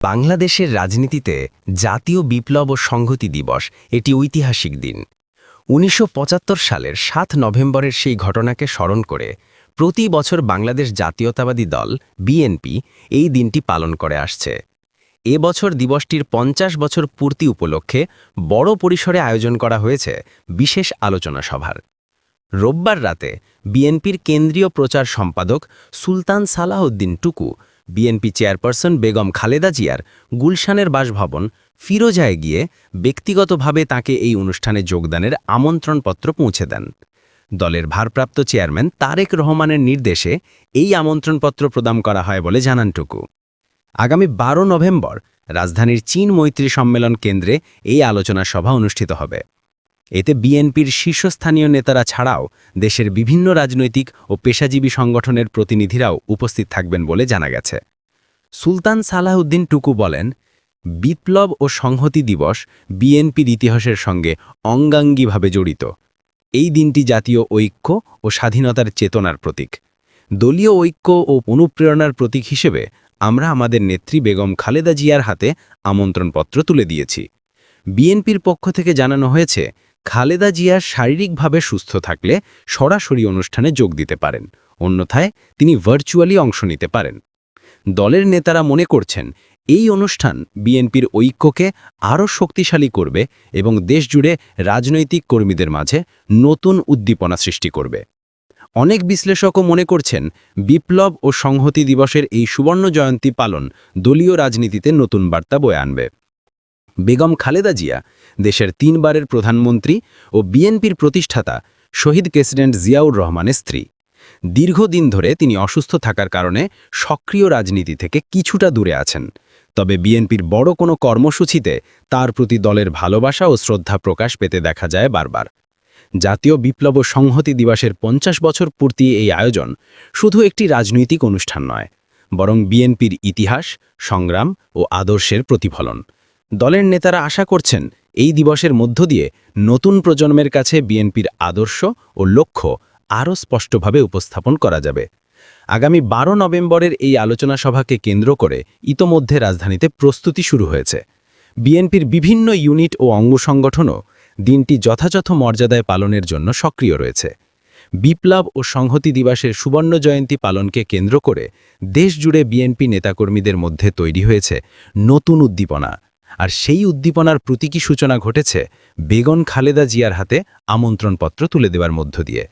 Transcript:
বাংলাদেশের রাজনীতিতে জাতীয় বিপ্লব ও সংহতি দিবস, এটি ঐতিহাসিক দিন। উনিশশো পঁচাত্তর সালের সাত নভেম্বরের সেই ঘটনাকে স্মরণ করে প্রতি বছর বাংলাদেশ জাতীয়তাবাদী দল, বিএনপি, এই দিনটি পালন করে আসছে। এ বছর দিবসটির পঞ্চাশ বছর পূর্তি উপলক্ষে বড় পরিসরে আয়োজন করা হয়েছে বিশেষ আলোচনা সভার। রোববার রাতে বিএনপির কেন্দ্রীয় প্রচার সম্পাদক সুলতান সালাহউদ্দিন টুকু বিএনপি চেয়ারপারসন বেগম খালেদা জিয়ার গুলশানের বাসভবন ফিরোজায় গিয়ে ব্যক্তিগতভাবে তাকে এই অনুষ্ঠানে যোগদানের আমন্ত্রণপত্র পৌঁছে দেন। দলের ভারপ্রাপ্ত চেয়ারম্যান তারেক রহমানের নির্দেশে এই আমন্ত্রণপত্র প্রদান করা হয় বলে জানান টুকু আগামী বারো নভেম্বর রাজধানীর চীন মৈত্রী সম্মেলন কেন্দ্রে এই আলোচনা সভা অনুষ্ঠিত হবে। এতে বিএনপির শীর্ষস্থানীয় নেতারা ছাড়াও দেশের বিভিন্ন রাজনৈতিক ও পেশাজীবী সংগঠনের প্রতিনিধিরাও উপস্থিত থাকবেন বলে জানা গেছে। সুলতান সালাহউদ্দিন টুকু বলেন, বিপ্লব ও সংহতি দিবস বিএনপির ইতিহাসের সঙ্গে অঙ্গাঙ্গীভাবে জড়িত। এই দিনটি জাতীয় ঐক্য ও স্বাধীনতার চেতনার প্রতীক। দলীয় ঐক্য ও অনুপ্রেরণার প্রতীক হিসেবে আমরা আমাদের নেত্রী বেগম খালেদা জিয়ার হাতে আমন্ত্রণপত্র তুলে দিয়েছি। বিএনপির পক্ষ থেকে জানানো হয়েছে খালেদা জিয়া শারীরিকভাবে সুস্থ থাকলে সরাসরি অনুষ্ঠানে যোগ দিতে পারেন, অন্যথায় তিনি ভার্চুয়ালি অংশ নিতে পারেন। দলের নেতারা মনে করছেন, এই অনুষ্ঠান বিএনপির ঐক্যকে আরও শক্তিশালী করবে এবং দেশজুড়ে রাজনৈতিক কর্মীদের মাঝে নতুন উদ্দীপনা সৃষ্টি করবে। অনেক বিশ্লেষকও মনে করছেন, বিপ্লব ও সংহতি দিবসের এই সুবর্ণ জয়ন্তী পালন দলীয় রাজনীতিতে নতুন বার্তা বয়ে আনবে। বেগম খালেদা জিয়া, দেশের তিনবারের প্রধানমন্ত্রী ও বিএনপির প্রতিষ্ঠাতা শহীদ প্রেসিডেন্ট জিয়াউর রহমানের স্ত্রী। দীর্ঘদিন ধরে তিনি অসুস্থ থাকার কারণে সক্রিয় রাজনীতি থেকে কিছুটা দূরে আছেন। তবে বিএনপির বড় কোনো কর্মসূচিতে তার প্রতি দলের ভালোবাসা ও শ্রদ্ধা প্রকাশ পেতে দেখা যায় বারবার। জাতীয় বিপ্লব সংহতি দিবসের পঞ্চাশ বছর পূর্তি এই আয়োজন শুধু একটি রাজনৈতিক অনুষ্ঠান নয়, বরং বিএনপির ইতিহাস, সংগ্রাম ও আদর্শের প্রতিফলন। দলের নেতারা আশা করছেন এই দিবসের মধ্য দিয়ে নতুন প্রজন্মের কাছে বিএনপির আদর্শ ও লক্ষ্য আরও স্পষ্টভাবে উপস্থাপন করা যাবে। আগামী বারো নভেম্বরের এই আলোচনা সভাকে কেন্দ্র করে ইতোমধ্যে রাজধানীতে প্রস্তুতি শুরু হয়েছে। বিএনপির বিভিন্ন ইউনিট ও অঙ্গ সংগঠনও দিনটি যথাযথ মর্যাদায় পালনের জন্য সক্রিয় রয়েছে। বিপ্লব ও সংহতি দিবসের সুবর্ণ জয়ন্তী পালনকে কেন্দ্র করে দেশজুড়ে বিএনপি নেতাকর্মীদের মধ্যে তৈরি হয়েছে নতুন উদ্দীপনা। আর সেই উদ্দীপনার প্রতীকী সূচনা ঘটেছে বেগন খালেদা জিয়ার হাতে আমন্ত্রণপত্র তুলে দেওয়ার মধ্য দিয়ে।